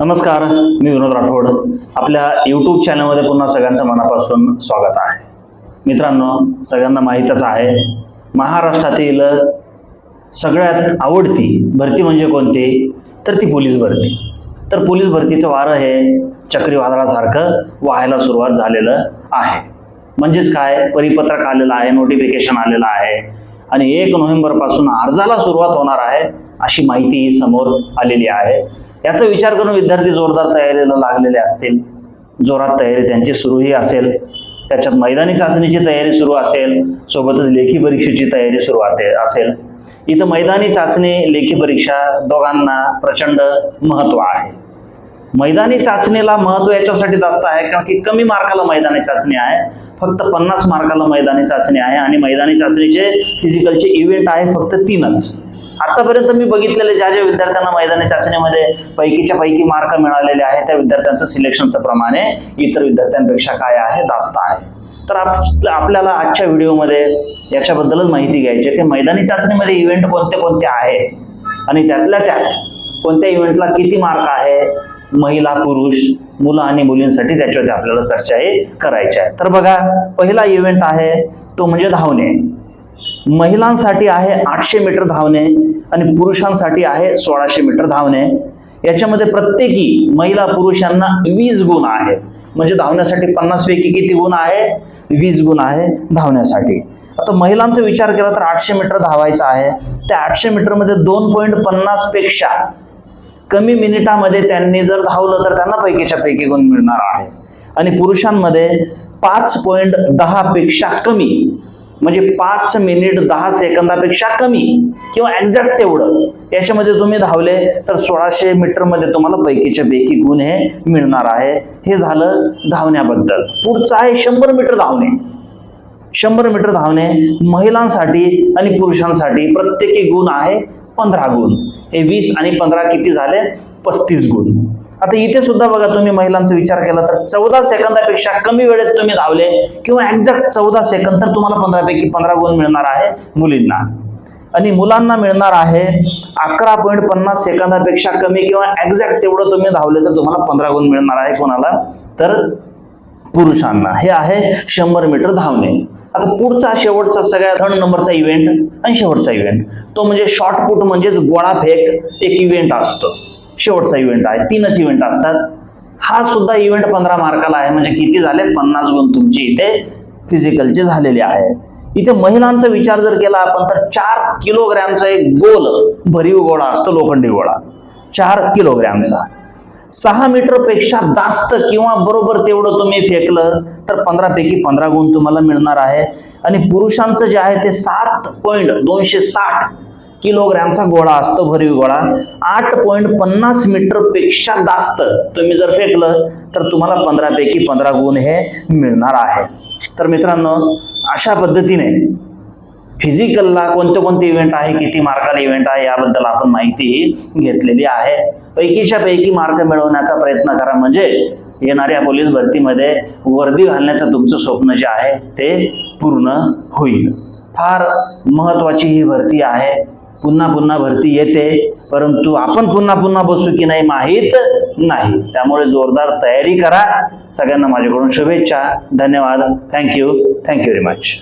नमस्कार मी विनोद राठोड. आपल्या यूट्यूब चॅनलमध्ये पुन्हा सगळ्यांचं मनापासून स्वागत आहे. मित्रांनो सगळ्यांना माहीतच आहे महाराष्ट्रातील सगळ्यात आवडती भरती म्हणजे कोणती? तर ती पोलीस भरती. तर पोलीस भरतीचं वारं हे चक्रीवादळासारखं व्हायला सुरुवात झालेलं आहे. म्हणजेच काय? परिपत्रक आलेलं आहे नोटिफिकेशन आलेलं आहे. आणि एक नोव्हेंबरपासून अर्जाला सुरुवात होणार आहे अशी माहिती समोर आलेली आहे. याचा विचार करून विद्यार्थी जोरदार तयारीला लागलेले असतील. जोरात तयारी त्यांची सुरूही असेल. त्याच्यात मैदानी चाचणीची तयारी सुरू असेल. सोबतच लेखी परीक्षेची तयारी सुरू असेल. इथं मैदानी चाचणी लेखी परीक्षा दोघांना प्रचंड महत्त्व आहे. मैदानी चाचणीला महत्त्व याच्यासाठी जास्त आहे कारण की कमी मार्काला मैदानी चाचणी आहे फक्त पन्नास मार्काला मैदानी चाचणी आहे आणि मैदानी चाचणीचे फिजिकलचे इव्हेंट आहे फक्त तीनच. आतापर्यंत मी बघितलेले ज्या ज्या विद्यार्थ्यांना मैदानी चाचणीमध्ये पैकीच्या पैकी मार्क मिळालेले आहे त्या विद्यार्थ्यांचं सिलेक्शनचं प्रमाणे इतर विद्यार्थ्यांपेक्षा काय आहे जास्त आहे. तर आप आपल्याला आजच्या व्हिडिओमध्ये याच्याबद्दलच माहिती घ्यायची आहे की मैदानी चाचणीमध्ये इव्हेंट कोणते कोणते आहे आणि त्यातल्या त्यात कोणत्या इव्हेंटला किती मार्क आहे महिला पुरुष मुलं आणि मुलींसाठी त्याच्यावरती आपल्याला चर्चा हे करायची आहे. तर बघा पहिला इव्हेंट आहे तो म्हणजे धावणे. महिलांसाठी आहे आठशे मीटर धावणे आणि पुरुषांसाठी आहे सोळाशे मीटर धावणे. याच्यामध्ये प्रत्येकी महिला पुरुष यांना वीस गुण आहे म्हणजे धावण्यासाठी पन्नास पैकी किती गुण आहे? वीस गुण आहे धावण्यासाठी. आता महिलांचा विचार केला तर आठशे मीटर धावायचा आहे. त्या आठशे मीटरमध्ये दोन पॉईंट पन्नासपेक्षा कमी मिनिटामध्ये त्यांनी जर धावलं तर त्यांना पैकीच्या पैकी गुण मिळणार आहे. आणि पुरुषांमध्ये पाच पॉईंट दहा पेक्षा कमी म्हणजे पाच मिनिट दहा सेकंदापेक्षा कमी किंवा एक्झॅक्ट तेवढं याच्यामध्ये तुम्ही धावले तर सोळाशे मीटरमध्ये तुम्हाला पैकीच्या पैकी गुण हे मिळणार आहे. हे झालं धावण्याबद्दल. पुढचं आहे शंभर मीटर धावणे. शंभर मीटर धावणे महिलांसाठी आणि पुरुषांसाठी प्रत्येकी गुण आहे पंधरा गुण. हे वीस आणि पंधरा किती झाले? पस्तीस गुण. आता इथे सुद्धा बघा तुम्ही महिलांचा विचार केला तर चौदा सेकंदापेक्षा कमी वेळेत तुम्ही धावले किंवा एक्झॅक्ट चौदा सेकंद तर तुम्हाला पंधरापैकी पंधरा गुण मिळणार आहे मुलींना. आणि मुलांना मिळणार आहे अकरा पॉईंट पन्नास सेकंदापेक्षा कमी किंवा एक्झॅक्ट तेवढं तुम्ही धावले तर तुम्हाला पंधरा गुण मिळणार आहे कोणाला? तर पुरुषांना. हे आहे शंभर मीटर धावणे. आता पुढचा शेवटचा सगळ्या थर्ड नंबरचा इव्हेंट आणि शेवटचा इव्हेंट तो म्हणजे शॉर्टपुट म्हणजेच गोळा फेक एक इव्हेंट असतो. शेवटचा इव्हेंट आहे. तीनच इव्हेंट असतात. हा सुद्धा इव्हेंट पंधरा मार्काला आहे. म्हणजे किती झाले पन्नास गुण तुमचे इथे फिजिकलचे झालेले आहे. इथे महिलांचा विचार जर केला आपण तर चार किलोग्रॅमचा एक गोल भरीव गोळा असतो लोखंडी गोळा. चार किलोग्रॅमचा सहा मीटरपेक्षा जास्त किंवा बरोबर तेवढं तुम्ही फेकलं तर पंधरापैकी पंधरा गुण तुम्हाला मिळणार आहे. आणि पुरुषांचं जे आहे ते सात पॉईंट दोनशे साठ किलोग्रॅमचा गोळा असतो भरीव गोळा. आठ पॉईंट पन्नास मीटरपेक्षा जास्त तुम्ही जर फेकलं तर तुम्हाला पंधरापैकी पंधरा गुण हे मिळणार आहे. तर मित्रांनो अशा पद्धतीने फिजिकलला कोणते कोणते इव्हेंट आहे किती मार्काला इव्हेंट आहे याबद्दल आपण माहिती घेतलेली आहे. पैकीच्या पैकी मार्क मिळवण्याचा प्रयत्न करा. म्हणजे येणाऱ्या पोलीस भरतीमध्ये वर्दी घालण्याचं तुमचं स्वप्न जे आहे ते पूर्ण होईल. फार महत्वाची ही भरती आहे. पुन्हा पुन्हा भरती येते. परंतु आपण पुन्हा पुन्हा बसू की नाही माहीत नाही. त्यामुळे जोरदार तयारी करा. सगळ्यांना माझ्याकडून शुभेच्छा. धन्यवाद. Thank you thank you very much